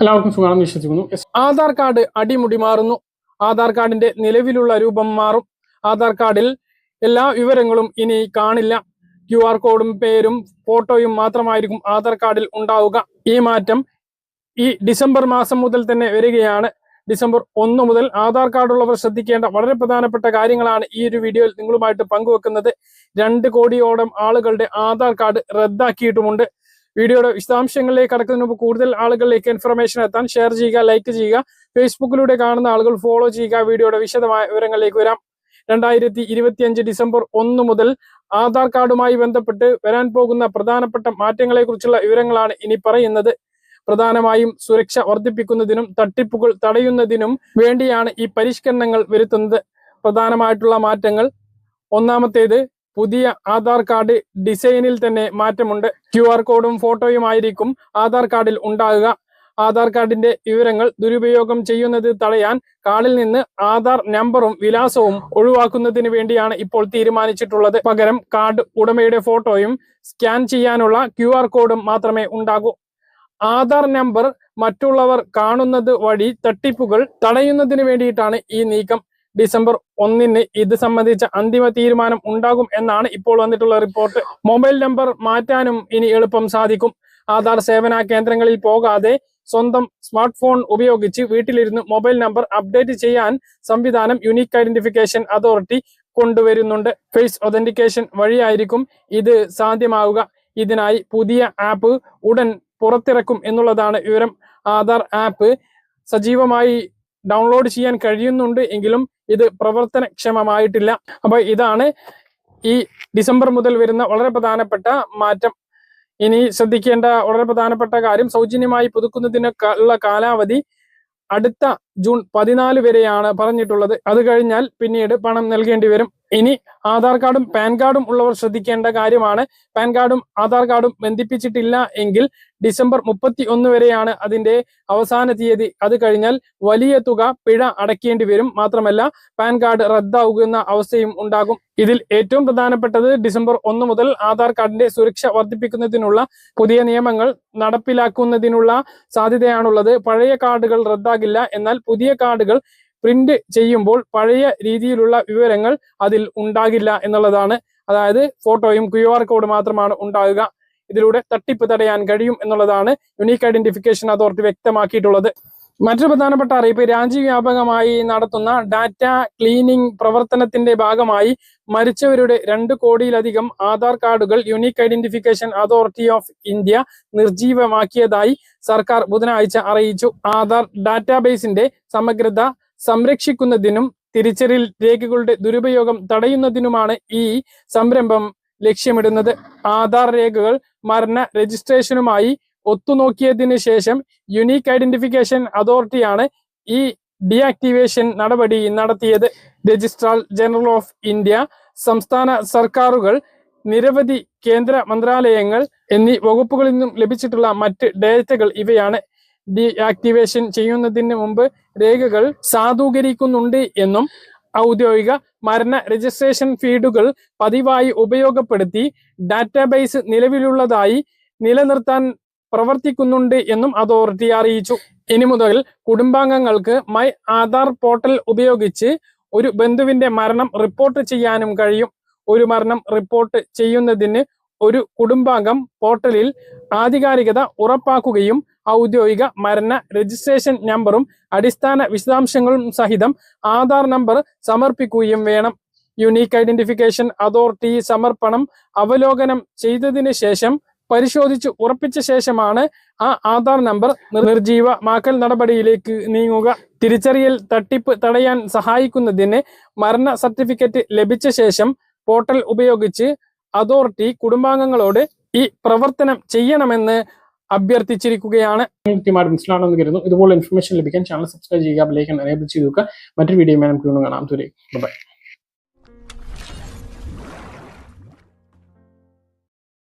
എല്ലാവർക്കും സുഖമാണെന്ന് വിശ്വസിക്കുന്നു. ആധാർ കാർഡ് അടിമുടി മാറുന്നു. ആധാർ കാർഡിന്റെ നിലവിലുള്ള രൂപം മാറും. ആധാർ കാർഡിൽ എല്ലാ വിവരങ്ങളും ഇനി കാണില്ല. ക്യു ആർ കോഡും പേരും ഫോട്ടോയും മാത്രമായിരിക്കും ആധാർ കാർഡിൽ ഉണ്ടാവുക. ഈ മാറ്റം ഈ ഡിസംബർ മാസം മുതൽ തന്നെ വരികയാണ്. ഡിസംബർ ഒന്ന് മുതൽ ആധാർ കാർഡുള്ളവർ ശ്രദ്ധിക്കേണ്ട വളരെ പ്രധാനപ്പെട്ട കാര്യങ്ങളാണ് ഈ ഒരു വീഡിയോയിൽ നിങ്ങളുമായിട്ട് പങ്കുവെക്കുന്നത്. രണ്ട് കോടിയോളം ആളുകളുടെ ആധാർ കാർഡ് റദ്ദാക്കിയിട്ടുമുണ്ട്. വീഡിയോയുടെ വിശദാംശങ്ങളിലേക്ക് കടക്കുന്നതിന് മുമ്പ് കൂടുതൽ ആളുകളിലേക്ക് ഇൻഫർമേഷൻ എത്താൻ ഷെയർ ചെയ്യുക ലൈക്ക് ചെയ്യുക. ഫേസ്ബുക്കിലൂടെ കാണുന്ന ആളുകൾ ഫോളോ ചെയ്യുക. വീഡിയോയുടെ വിശദമായ വിവരങ്ങളിലേക്ക് വരാം. രണ്ടായിരത്തി ഇരുപത്തിയഞ്ച് ഡിസംബർ ഒന്ന് മുതൽ ആധാർ കാർഡുമായി ബന്ധപ്പെട്ട് വരാൻ പോകുന്ന പ്രധാനപ്പെട്ട മാറ്റങ്ങളെ കുറിച്ചുള്ള വിവരങ്ങളാണ് ഇനി പറയുന്നത്. പ്രധാനമായും സുരക്ഷ വർദ്ധിപ്പിക്കുന്നതിനും തട്ടിപ്പുകൾ തടയുന്നതിനും വേണ്ടിയാണ് ഈ പരിഷ്കരണങ്ങൾ വരുത്തുന്നത്. പ്രധാനമായിട്ടുള്ള മാറ്റങ്ങൾ. ഒന്നാമത്തേത് പുതിയ ആധാർ കാർഡ് ഡിസൈനിൽ തന്നെ മാറ്റമുണ്ട്. ക്യു ആർ കോഡും ഫോട്ടോയും ആയിരിക്കും ആധാർ കാർഡിൽ ഉണ്ടാകുക. ആധാർ കാർഡിന്റെ വിവരങ്ങൾ ദുരുപയോഗം ചെയ്യുന്നത് തടയാൻ കാർഡിൽ നിന്ന് ആധാർ നമ്പറും വിലാസവും ഒഴിവാക്കുന്നതിന് വേണ്ടിയാണ് ഇപ്പോൾ തീരുമാനിച്ചിട്ടുള്ളത്. പകരം കാർഡ് ഉടമയുടെ ഫോട്ടോയും സ്കാൻ ചെയ്യാനുള്ള ക്യു കോഡും മാത്രമേ ഉണ്ടാകൂ. ആധാർ നമ്പർ മറ്റുള്ളവർ കാണുന്നത് വഴി തട്ടിപ്പുകൾ തടയുന്നതിന് വേണ്ടിയിട്ടാണ് ഈ നീക്കം. ഡിസംബർ ഒന്നിന് ഇത് സംബന്ധിച്ച അന്തിമ തീരുമാനം ഉണ്ടാകും എന്നാണ് ഇപ്പോൾ വന്നിട്ടുള്ള റിപ്പോർട്ട്. മൊബൈൽ നമ്പർ മാറ്റാനും ഇനി എളുപ്പം സാധിക്കും. ആധാർ സേവന കേന്ദ്രങ്ങളിൽ പോകാതെ സ്വന്തം സ്മാർട്ട് ഫോൺ ഉപയോഗിച്ച് വീട്ടിലിരുന്ന് മൊബൈൽ നമ്പർ അപ്ഡേറ്റ് ചെയ്യാൻ സംവിധാനം യുണീക്ക് ഐഡന്റിഫിക്കേഷൻ അതോറിറ്റി കൊണ്ടുവരുന്നുണ്ട്. ഫേസ് ഒതന്റിക്കേഷൻ വഴിയായിരിക്കും ഇത് സാധ്യമാവുക. ഇതിനായി പുതിയ ആപ്പ് ഉടൻ പുറത്തിറക്കും എന്നുള്ളതാണ് വിവരം. ആധാർ ആപ്പ് സജീവമായി ഡൗൺലോഡ് ചെയ്യാൻ കഴിയുന്നുണ്ട് എങ്കിലും ഇത് പ്രവർത്തനക്ഷമമായിട്ടില്ല. അപ്പോൾ ഇതാണ് ഈ ഡിസംബർ മുതൽ വരുന്ന വളരെ പ്രധാനപ്പെട്ട മാറ്റം. ഇനി ശ്രദ്ധിക്കേണ്ട വളരെ പ്രധാനപ്പെട്ട കാര്യം സൗജന്യമായി പുതുക്കുന്നതിന് ഉള്ള കാലാവധി അടുത്ത ജൂൺ പതിനാല് വരെയാണ് പറഞ്ഞിട്ടുള്ളത്. അത് കഴിഞ്ഞാൽ പിന്നീട് പണം നൽകേണ്ടി വരും. ഇനി ആധാർ കാർഡും പാൻ കാർഡും ഉള്ളവർ ശ്രദ്ധിക്കേണ്ട കാര്യമാണ്. പാൻ കാർഡും ആധാർ കാർഡും ബന്ധിപ്പിച്ചിട്ടില്ല എങ്കിൽ ഡിസംബർ മുപ്പത്തി ഒന്ന് വരെയാണ് അതിന്റെ അവസാന തീയതി. അത് കഴിഞ്ഞാൽ വലിയ തുക പിഴ അടയ്ക്കേണ്ടി വരും. മാത്രമല്ല പാൻ കാർഡ് റദ്ദാവുന്ന അവസ്ഥയും ഉണ്ടാകും. ഇതിൽ ഏറ്റവും പ്രധാനപ്പെട്ടത് ഡിസംബർ ഒന്ന് മുതൽ ആധാർ കാർഡിന്റെ സുരക്ഷ വർദ്ധിപ്പിക്കുന്നതിനുള്ള പുതിയ നിയമങ്ങൾ നടപ്പിലാക്കുന്നതിനുള്ള സാധ്യതയാണുള്ളത്. പഴയ കാർഡുകൾ റദ്ദാകില്ല. എന്നാൽ പുതിയ കാർഡുകൾ പ്രിന്റ് ചെയ്യുമ്പോൾ പഴയ രീതിയിലുള്ള വിവരങ്ങൾ അതിൽ ഉണ്ടാകില്ല എന്നുള്ളതാണ്. അതായത് ഫോട്ടോയും ക്യു ആർ കോഡ് മാത്രമാണ് ഉണ്ടാകുക. ഇതിലൂടെ തട്ടിപ്പ് തടയാൻ കഴിയും എന്നുള്ളതാണ് യുണീക്ക് ഐഡന്റിഫിക്കേഷൻ അതോറിറ്റി വ്യക്തമാക്കിയിട്ടുള്ളത്. മറ്റൊരു പ്രധാനപ്പെട്ട അറിയിപ്പ് രാജ്യവ്യാപകമായി നടത്തുന്ന ഡാറ്റ ക്ലീനിംഗ് പ്രവർത്തനത്തിന്റെ ഭാഗമായി മരിച്ചവരുടെ രണ്ട് കോടിയിലധികം ആധാർ കാർഡുകൾ unique identification authority of India നിർജീവമാക്കിയതായി സർക്കാർ ബുധനാഴ്ച അറിയിച്ചു. ആധാർ ഡാറ്റാബേസിന്റെ സമഗ്രത സംരക്ഷിക്കുന്നതിനും തിരിച്ചറിയൽ രേഖകളുടെ ദുരുപയോഗം തടയുന്നതിനുമാണ് ഈ സംരംഭം ലക്ഷ്യമിടുന്നത്. ആധാർ രേഖകൾ മരണ രജിസ്ട്രേഷനുമായി ഒത്തുനോക്കിയതിന് ശേഷം യുണീക്ക് ഐഡന്റിഫിക്കേഷൻ അതോറിറ്റിയാണ് ഈ ഡിയാക്ടിവേഷൻ നടപടി നടത്തിയത്. രജിസ്ട്രാർ ജനറൽ ഓഫ് ഇന്ത്യ സംസ്ഥാന സർക്കാരുകൾ നിരവധി കേന്ദ്ര മന്ത്രാലയങ്ങൾ എന്നീ വകുപ്പുകളിൽ നിന്നും ലഭിച്ചിട്ടുള്ള മറ്റ് ഡേറ്റകൾ ഇവയാണ്. ഡിആക്ടിവേഷൻ ചെയ്യുന്നതിന് മുമ്പ് രേഖകൾ സാധൂകരിക്കുന്നുണ്ട് എന്നും ഔദ്യോഗിക മരണ രജിസ്ട്രേഷൻ ഫീഡുകൾ പതിവായി ഉപയോഗപ്പെടുത്തി ഡാറ്റാബേസ് നിലവിലുള്ളതായി നിലനിർത്താൻ പ്രവർത്തിക്കുന്നുണ്ട് എന്നും അതോറിറ്റി അറിയിച്ചു. ഇനി മുതൽ കുടുംബാംഗങ്ങൾക്ക് മൈ ആധാർ പോർട്ടൽ ഉപയോഗിച്ച് ഒരു ബന്ധുവിന്റെ മരണം റിപ്പോർട്ട് ചെയ്യാനും കഴിയും. ഒരു മരണം റിപ്പോർട്ട് ചെയ്യുന്നതിന് ഒരു കുടുംബാംഗം പോർട്ടലിൽ ആധികാരികത ഉറപ്പാക്കുകയും ഔദ്യോഗിക മരണ രജിസ്ട്രേഷൻ നമ്പറും അടിസ്ഥാന വിശദാംശങ്ങളും സഹിതം ആധാർ നമ്പർ സമർപ്പിക്കുകയും വേണം. യുണീക്ക് ഐഡന്റിഫിക്കേഷൻ അതോറിറ്റി സമർപ്പണം അവലോകനം ചെയ്തതിന് ശേഷം പരിശോധിച്ച് ഉറപ്പിച്ച ശേഷമാണ് ആ ആധാർ നമ്പർ നിർജീവമാക്കൽ നടപടിയിലേക്ക് നീങ്ങുക. തിരിച്ചറിയൽ തട്ടിപ്പ് തടയാൻ സഹായിക്കുന്നതിന് മരണ സർട്ടിഫിക്കറ്റ് ലഭിച്ച ശേഷം പോർട്ടൽ ഉപയോഗിച്ച് അതോറിറ്റി കുടുംബാംഗങ്ങളോട് ഈ പ്രവർത്തനം ചെയ്യണമെന്ന് അഭ്യർത്ഥിച്ചിരിക്കുകയാണ്. മനസ്സിലാണെന്ന് കരുതുന്നു. ഇതുപോലെ ഇൻഫർമേഷൻ ലഭിക്കാൻ ചാനൽ സബ്സ്ക്രൈബ് ചെയ്യുക എനേബിൾ ചെയ്ത് മറ്റൊരു വീഡിയോ കാണാം. തുരേ ബൈ